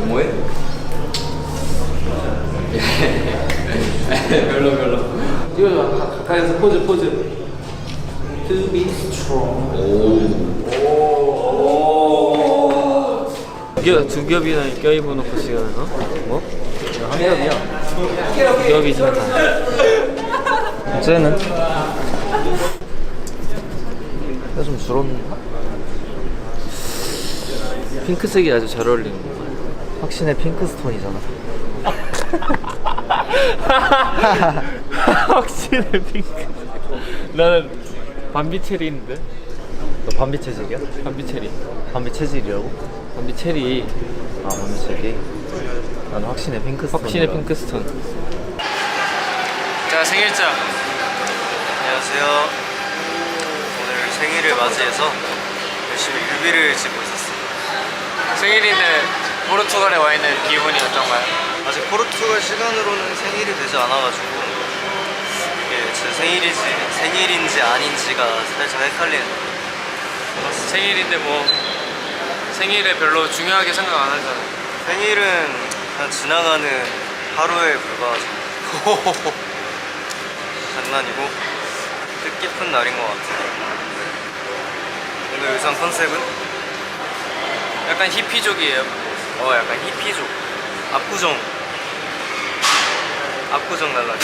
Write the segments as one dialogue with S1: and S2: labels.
S1: 뭐해? 별로 별로.
S2: 이거 가- 가까이서 포즈 포즈. To be strong.
S1: 두, 겹, 두 겹이나 껴입어 놓고 지금 어? 뭐? 한 겹이야. 두 겹이지만 다. 쟤는? 좀 줄었나? 핑크색이 아주 잘 어울리는 거 확신의 핑크스톤이잖아. 확신의 핑크. 나는 밤비 체리인데. 너 밤비 체질이야? 밤비 체리. 밤비 체질이라고? 밤비 체리. 아 밤비 체리. 나는 확신의 핑크스톤 확신의 핑크스톤. 자 생일자.
S3: 안녕하세요. 오늘 생일을 맞이해서 열심히 뮤비를 찍고 있었어요.
S1: 생일인데 포르투갈에 와 있는 기분이 어떤가요?
S3: 아직 포르투갈 시간으로는 생일이 되지 않아가지고 이게 제 생일이지 생일인지 아닌지가 살짝 헷갈리는.
S1: 생일인데 뭐 생일에 별로 중요하게 생각 안 하잖아
S3: 생일은 그냥 지나가는 하루에 불과하죠. 장난이고 뜻깊은 날인 것 같아요. 오늘 의상 컨셉은
S1: 약간 히피족이에요
S3: 어 약간 히피족. 압구정. 압구정 날라리.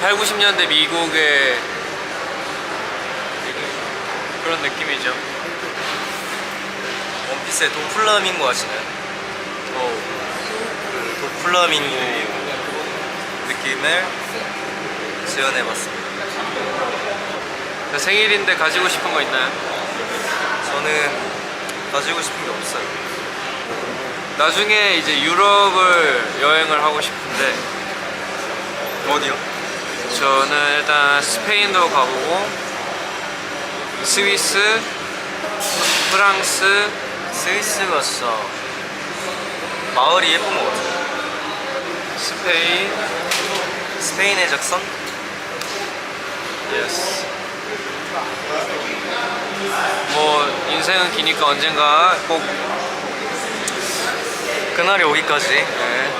S1: 8, 90년대 미국의 그런 느낌이죠.
S3: 원피스의 도플라밍고 아시나요? 어, 그 도플라밍고 느낌을 지원해봤습니다.
S1: 생일인데 가지고 싶은 거 있나요?
S3: 저는 가지고 싶은 게 없어요
S1: 나중에 이제 유럽을 여행을 하고 싶은데
S3: 어디요?
S1: 저는 일단 스페인도 가보고 스위스, 프랑스,
S3: 스위스가 진짜 마을이 예쁜 것 같아요
S1: 스페인,
S3: 스페인의 적선?
S1: 예스. 뭐 인생은 기니까 언젠가 꼭
S3: 그날이 오기까지.
S1: 네,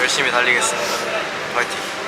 S3: 열심히 달리겠습니다. 파이팅